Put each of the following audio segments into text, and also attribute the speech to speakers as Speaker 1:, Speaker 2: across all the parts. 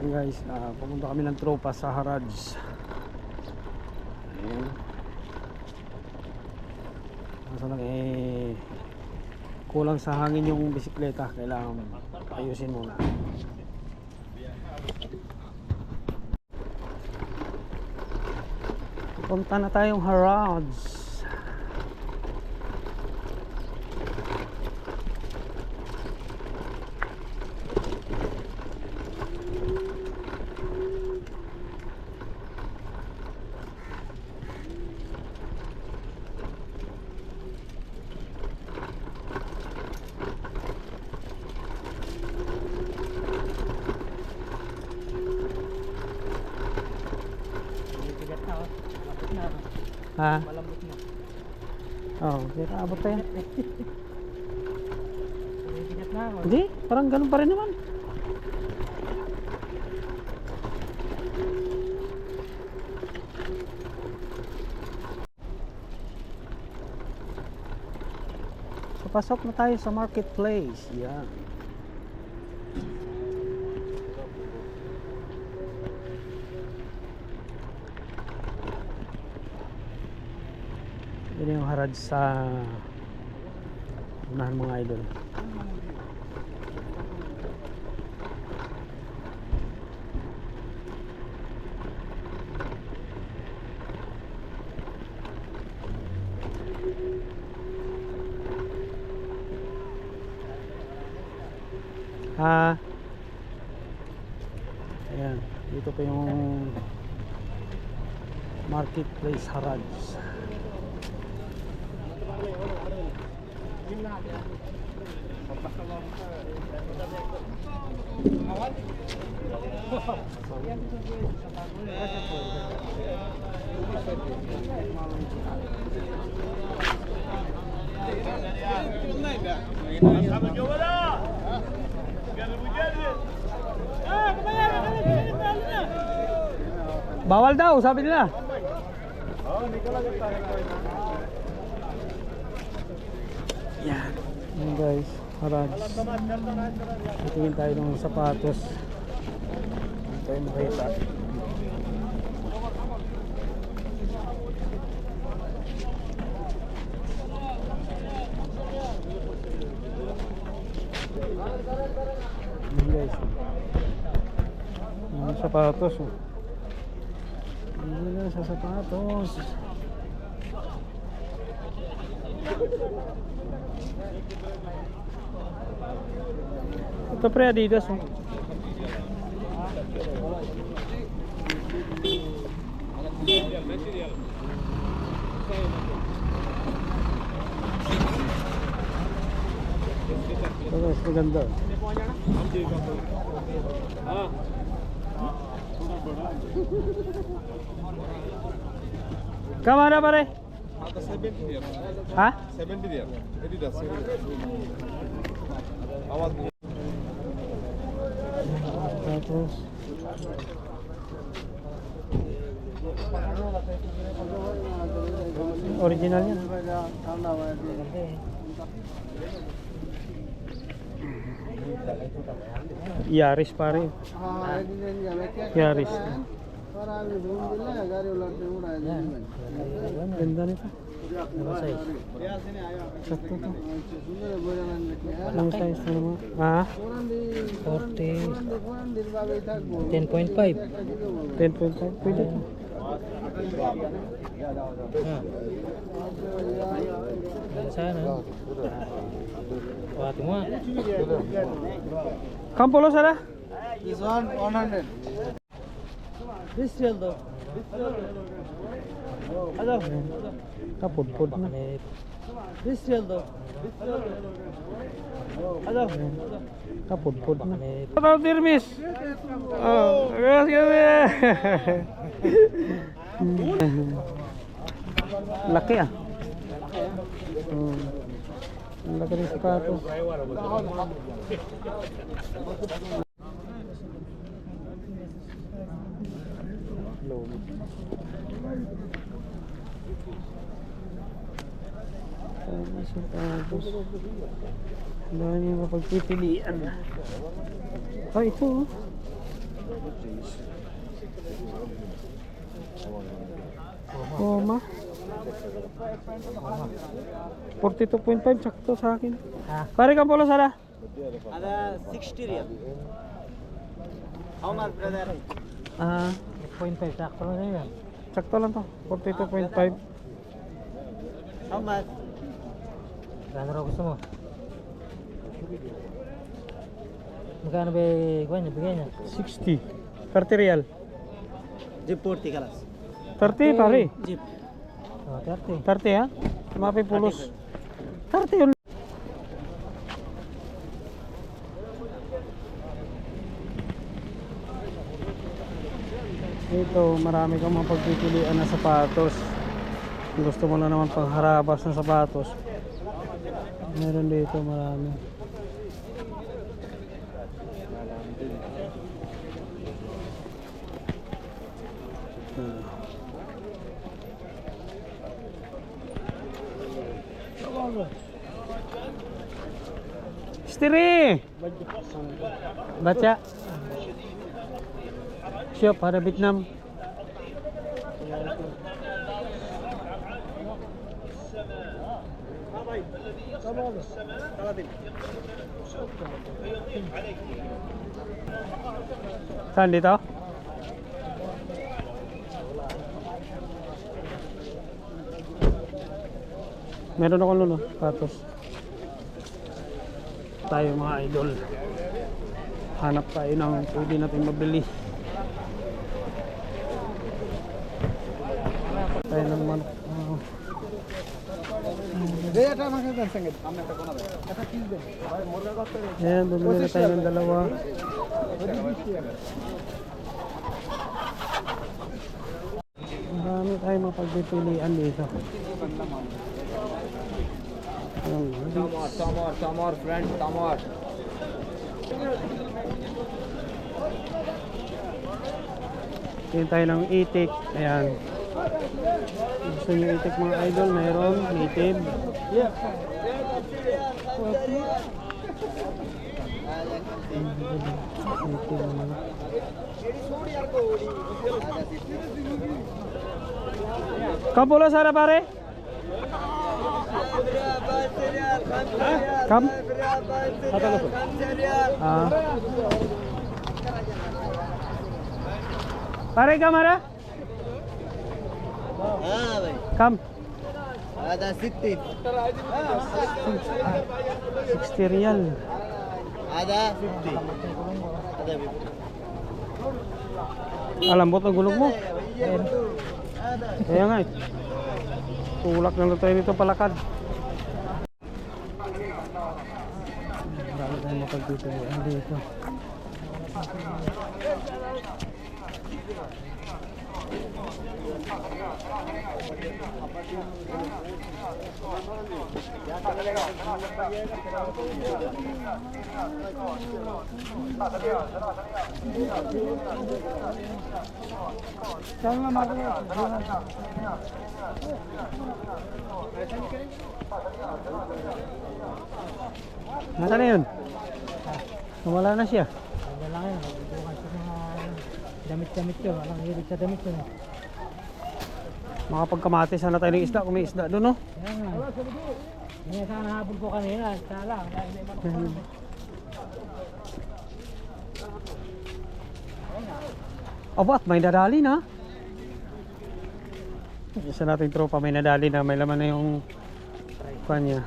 Speaker 1: Ayan guys, ah, pumunta kami ng tropa sa Haraj. Ayan. Kaso lang eh kulang sa hangin yung bisikleta. Kailangan ayusin muna. Punta na tayong Haraj.
Speaker 2: Bigat na, oh. Malambot na.
Speaker 1: Ha?
Speaker 2: Malambot na.
Speaker 1: Oh, kaya abot tayo.
Speaker 2: Bigat na.
Speaker 1: Hindi, parang ganun pa rin naman. So, pasok na tayo sa marketplace. Yan. Yan yung harad sa unahan mga idol. Ah. Ayan, dito pa yung Marketplace Haraj. Bawal daw, sabi nila. Oh, hindi ko lang Yan. Yan guys, Haraj. Tingin tayo ng sapatos. Hindi tayo makita. Yan guys. Yung sapatos. Hindi na sa sapatos. Ito pre Adidas oh. Mas maganda. Kamana pare? Hah? Terus. Originalnya? Yaris pare. Yaris. Ganda nito. Sakto to. Anong size na naman? Ha?
Speaker 2: 40. 10.5.
Speaker 1: 10.5. Pwede to.
Speaker 2: Ah. Yan sana. Pati mo ah.
Speaker 1: Kampulo sana?
Speaker 3: This one 100
Speaker 2: This real though. Ano?
Speaker 1: Kapudpud na.
Speaker 2: This real though. Ano?
Speaker 1: Kapudpud na. Ito Dirmis. Oh, yes, yes. Laki ah. Hmm. Ang laki ng sapatos. Dami sapatos. Ang dami mapagpipilian. Ah, ito oh. Puma. 42.5 sakto sa akin.
Speaker 2: Ah.
Speaker 1: Pare ka pala sana.
Speaker 4: Ada 60 real. How much, brother?
Speaker 1: Ah,
Speaker 2: 0.5, sakto lang yan.
Speaker 1: sakto lang to. 42.5.
Speaker 4: How much?
Speaker 2: Gano'n raw gusto mo? Magkano ba kuha niya, bigay niya?
Speaker 1: 60. 30 real.
Speaker 4: Jeep 40 kalas.
Speaker 1: 30 pare.
Speaker 4: Jeep.
Speaker 2: Oh, 30.
Speaker 1: 30 ha? Mapi pulos. 30 yun. Ito, marami kang mapagpipilian na sapatos. Gusto mo na naman pangharabas ng sapatos. Meron dito marami. Hmm. Stiri! Baca. Siap ada Vietnam. Saan dito? Meron ako oh, patos. Tayo mga idol. Hanap tayo ng pwede natin mabili. Tayo ng manok. Oh. Ayan, bumili na tayo ng dalawa. Marami tayo mapagpipilian dito. Ayan,
Speaker 3: Tamar, Tamar, Tamar, friend, Tamar.
Speaker 1: Tingin tayo ng itik. Ayan. Gusto nyo itik mga idol? Mayroon. Native. Native naman. Kapulo sana pare? Kam? Ah. Pare kamera?
Speaker 4: Ah,
Speaker 1: Kam?
Speaker 4: Ada 60.
Speaker 1: 60 real.
Speaker 4: Ada 50. Ada 50.
Speaker 1: Alambot ang gulong mo. Kaya nga eh. Tulak na tayo dito palakad. Marami tayong mapagpipilian dito. Nasaan na yun? Nawala na siya.
Speaker 2: Damit-damit yun. Walang hilig sa damit yun. eh.
Speaker 1: Makapagkamati sana tayo ng isda kung may isda doon no?
Speaker 2: Kaya nga. Sana habol ko kanina. Sala. Dahil may manok
Speaker 1: Mhm. Aba, at may nadali na. Isa nating tropa may nadali na. May laman na yung kanya.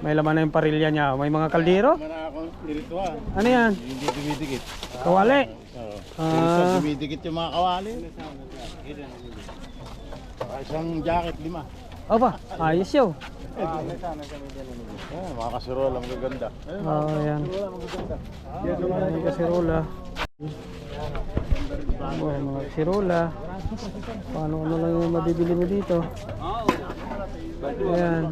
Speaker 1: May laman na yung parilya niya. May mga kaldero.
Speaker 3: Spiritual.
Speaker 1: Ano yan?
Speaker 3: Hindi dumidikit.
Speaker 1: Kawali.
Speaker 3: Oo.
Speaker 1: Ah.
Speaker 3: dumidikit yung mga kawali. Isang jacket, lima.
Speaker 1: Aba, ayos yun.
Speaker 3: Ah, mga kasirola, magaganda.
Speaker 1: Oo, oh, yan. Yan yung kasirola. Oh, mga kasirola. Paano ano lang yung mabibili mo dito. Ayan.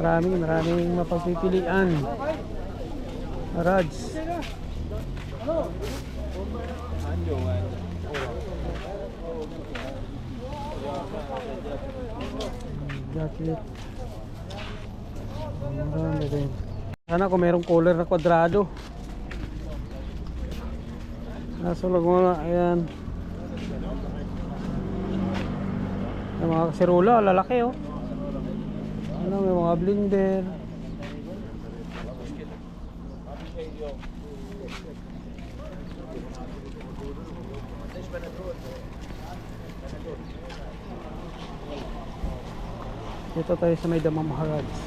Speaker 1: Maraming, maraming mapagpipilian. Rads. Jacket. Marami din. Sana kung merong color na kwadrado. Nasulog mo na, ayan. May mga kasirola, lalaki oh. Ano, may mga blender. Dito tayo sa may Damam Harads.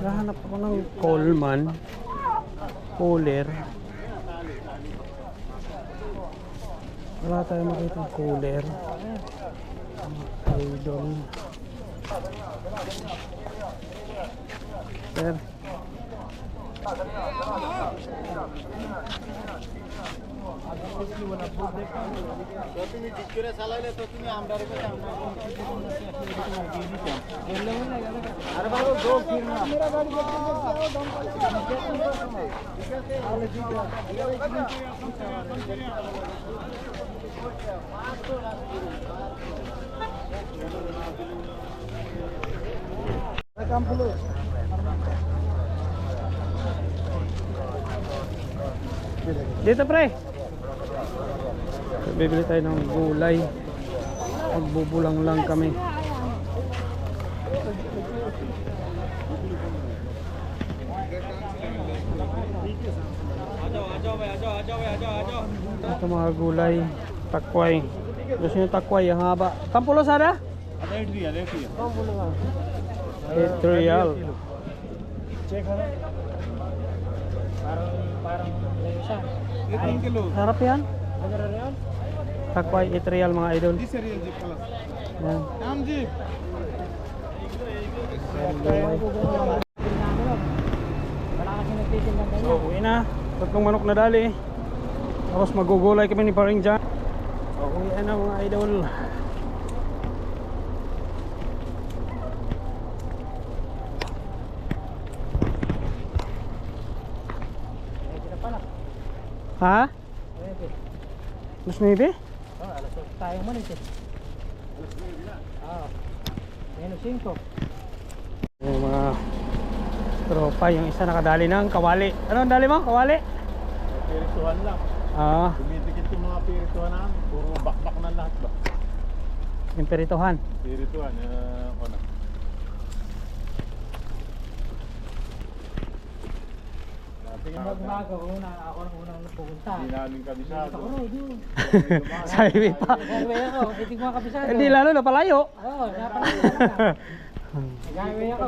Speaker 1: Naghahanap ako ng Coleman. Cooler. Wala tayo makita cooler. তুমি ঠিক
Speaker 3: করে চালাইলে তো তুমি আমরা আরে ভালো
Speaker 4: দোষ না কাম হলো
Speaker 1: Dito pre. Bibili tayo ng gulay. Magbubulang lang kami. Ito mga gulay. Takway. Gusto nyo takway. Ang haba. Tampulo sana?
Speaker 3: 8 real.
Speaker 1: 8 real.
Speaker 2: 8 real. Check siya.
Speaker 3: 8 kilo.
Speaker 1: Sarap yan. Takway itrial mga idol.
Speaker 3: Di serial jeep pala.
Speaker 1: Yan.
Speaker 2: Nam jeep.
Speaker 1: So, uwi na. Tatlong manok na dali. Tapos magugulay kami ni Paring John. So, uwi na mga idol. Ha?
Speaker 2: Pwede.
Speaker 1: Mas maybe?
Speaker 2: Oh, alas 8 tayo malis eh. Ah. Menos 5.
Speaker 1: Yung mga tropa, yung isa nakadali ng kawali. Ano ang dali mo? Kawali?
Speaker 3: Pirituhan lang.
Speaker 1: Ah,
Speaker 3: Dumidikit yung mga pirituhan namin. Puro bakbak na lahat ba?
Speaker 1: yung peritohan.
Speaker 3: Pirituhan, uh, ako na. Tingin mo,
Speaker 2: Umaga, una, ako ang unang pupunta.
Speaker 3: hindi namin kabisado.
Speaker 2: Ako rin, yun.
Speaker 1: Pa.
Speaker 2: Nag-highway ako, hindi ko makabisado.
Speaker 1: Hindi lalo na palayo.
Speaker 2: Oo, napalala ka. Nag-highway ako.